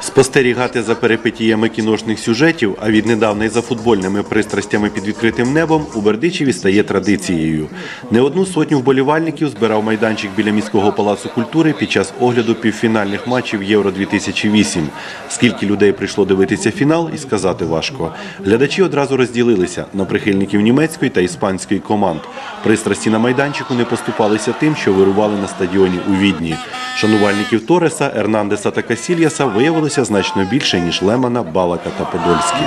Спостерігати за перипетіями кіношних сюжетів, а віднедавна й за футбольними пристрастями під відкритим небом у Бердичеві стає традицією. Не одну сотню вболівальників збирав майданчик біля міського палацу культури під час огляду півфінальних матчів Євро 2008 Скільки людей прийшло дивитися фінал, і сказати важко. Глядачі одразу розділилися на прихильників німецької та іспанської команд. Пристрасті на майданчику не поступалися тим, що вирували на стадіоні у Відні. Шанувальників Тореса, Ернандеса та Касільяса виявилося значно більше, ніж Лемана, Балака та Подольський.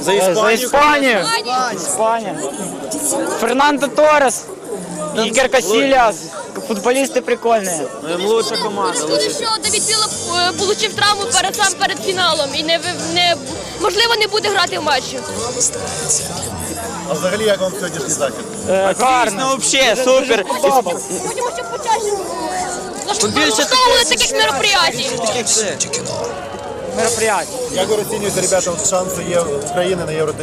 За Іспанію. Іспанія. Фернандо Торес. Ігор Касіліас. Футболісти прикольні. Лучша команда. Лучше. що Давід Вілла е, получив травму перед сам перед фіналом і не, ви- не можливо не буде грати в матчі. А взагалі як вам сьогоднішній захід? Гарно. Взагалі, супер. Будемо ще почаще влаштовували таких мероприятий. Мероприятие. Як ви розцінюєте, ребята, от шанси є України на євро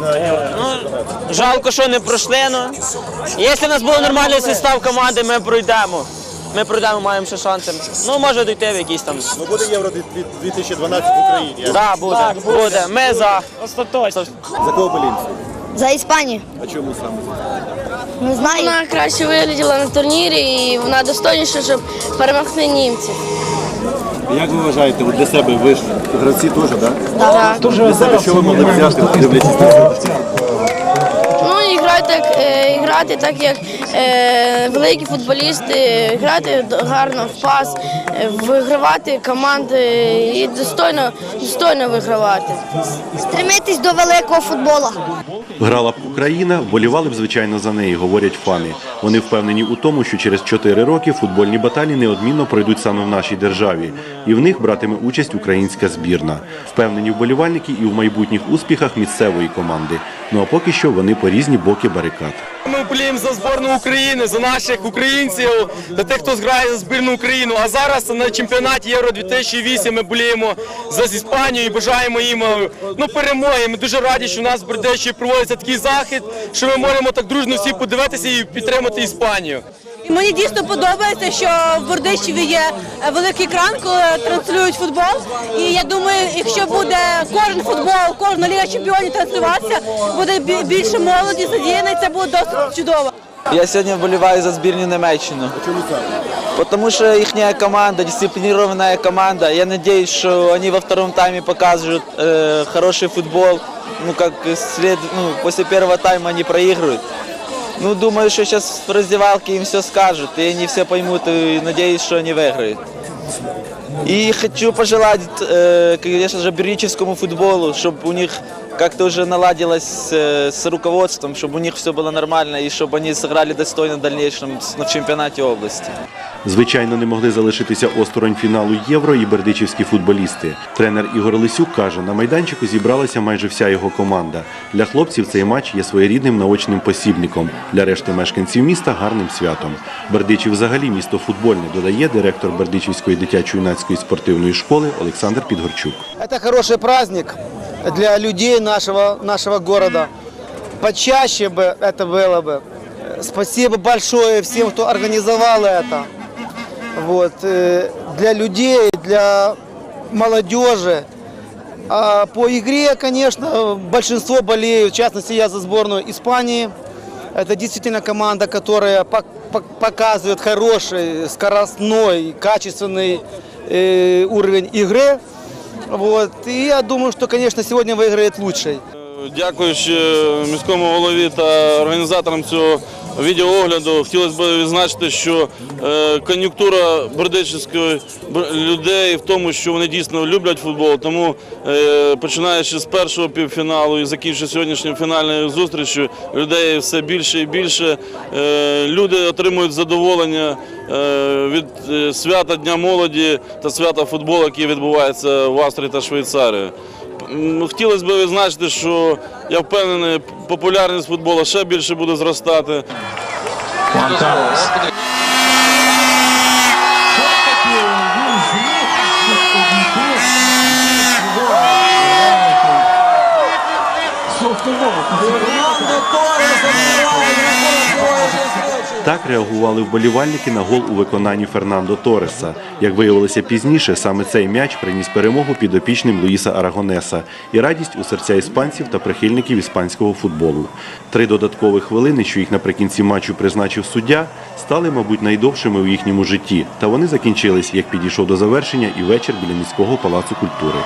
на євро? Жалко, що не пройшли, ну. Якщо в нас був нормальний состав команди, ми пройдемо. Ми пройдемо, маємо ще шанси. Ну, може дійти в якісь там. Ну буде євро 2012 в Україні. Так, да, буде, буде. Ми за. Остаточно. За кого болінці? За Іспанію. А чому саме? Не знаю. Вона краще вигляділа на турнірі і вона достойніша, щоб перемогти німців. Як ви вважаєте, от для себе ви ж гравці теж, так? Так. Для себе що ви могли взяти, дивлячись на це? І грати, е, грати так, як е, великі футболісти, грати гарно в пас, е, вигравати команди і достойно, достойно вигравати. Стремитись до великого футболу. Грала б Україна, вболівали б звичайно за неї, говорять фани. Вони впевнені у тому, що через 4 роки футбольні баталії неодмінно пройдуть саме в нашій державі, і в них братиме участь українська збірна. Впевнені вболівальники і в майбутніх успіхах місцевої команди. Ну а поки що вони по різні боки барикад. Ми боліємо за збірну України, за наших українців, за тих, хто зграє за збірну Україну. А зараз на чемпіонаті Євро 2008 ми боліємо за Іспанію і бажаємо їм е, ну, перемоги. Ми дуже раді, що у нас в Бердечі проводиться такий захід, що ми можемо так дружно всі подивитися і підтримати Іспанію. І Мені дійсно подобається, що в Бордищеві є е, великий екран, коли транслюють футбол. І я думаю, якщо буде кожен футбол, кожна ліга чемпіонів транслюватися, буде більше молоді задіяно, і це буде досить чудово. Я сьогодні вболіваю за збірну Німеччину. Потому что их команда, дисциплинированная команда. Я надеюсь, что они во втором тайме покажут э, хороший футбол. Ну, как след, ну, после первого тайма они проигрывают. Ну, думаю, что сейчас в раздевалке им все скажут, и они все поймут, и надеюсь, что они выиграют. И хочу пожелать, э, конечно же, бердичевскому футболу, чтобы у них как-то уже наладилось э, с руководством, чтобы у них все было нормально, и чтобы они сыграли достойно в дальнейшем с- на чемпионате области. Звичайно, не могли залишитися осторонь фіналу євро і бердичівські футболісти. Тренер Ігор Лисюк каже, на майданчику зібралася майже вся його команда. Для хлопців цей матч є своєрідним наочним посібником. Для решти мешканців міста гарним святом. Бердичів взагалі місто футбольне, додає директор Бердичівської дитячо-юнацької спортивної школи Олександр Підгорчук. Это хороший праздник Для людей нашего, нашего города. Почаще бы это было бы. Спасибо большое всем, кто организовал это. Вот. э, Для людей, для молодежи. А по игре, конечно, большинство болеют. В частности, я за сборную Испании. Это действительно команда, которая пок- пок- показывает хороший, скоростной, качественный э, уровень игры. Вот. И я думаю, что, конечно, сегодня выиграет лучший. Дякуючи міському голові та організаторам цього відеоогляду, хотілося б відзначити, що е, кон'юнктура бердичівської людей в тому, що вони дійсно люблять футбол. Тому е, починаючи з першого півфіналу і закінчуючи сьогоднішньою фінальною зустрічю, людей все більше і більше. Е, Люди отримують задоволення від свята Дня молоді та свята футболу, який відбувається в Австрії та Швейцарії. М, Хотілося б визначити, що я впевнений, популярність футболу ще більше буде зростати. Так реагували вболівальники на гол у виконанні Фернандо Тореса. Як виявилося пізніше, саме цей м'яч приніс перемогу підопічним Луїса Арагонеса і радість у серця іспанців та прихильників іспанського футболу. Три додаткові хвилини, що їх наприкінці матчу призначив суддя, стали, мабуть, найдовшими у їхньому житті. Та вони закінчились, як підійшов до завершення і вечір біля міського палацу культури.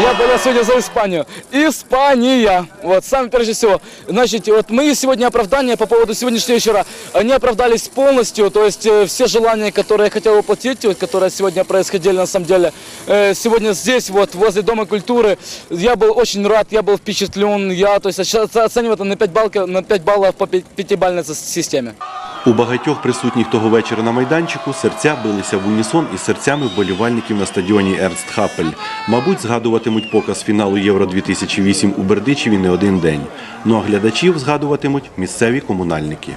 Я болел сегодня за Испанию. Испания. Вот, сам прежде всего. Значит, вот мои сегодня оправдания по поводу сегодняшнего вечера, они оправдались полностью. То есть э, все желания, которые я хотел воплотить, вот, которые сегодня происходили на самом деле, э, сегодня здесь, вот, возле Дома культуры, я был очень рад, я был впечатлен. Я, то есть, оца- оцениваю это на 5, баллов, на 5 баллов по пя- пятибалльной с- системе. У багатьох присутніх того вечора на майданчику серця билися в унісон із серцями вболівальників на стадіоні Ернст Хапель. Мабуть, згадуватимуть показ фіналу Євро 2008 у Бердичеві не один день. Ну а глядачів згадуватимуть місцеві комунальники.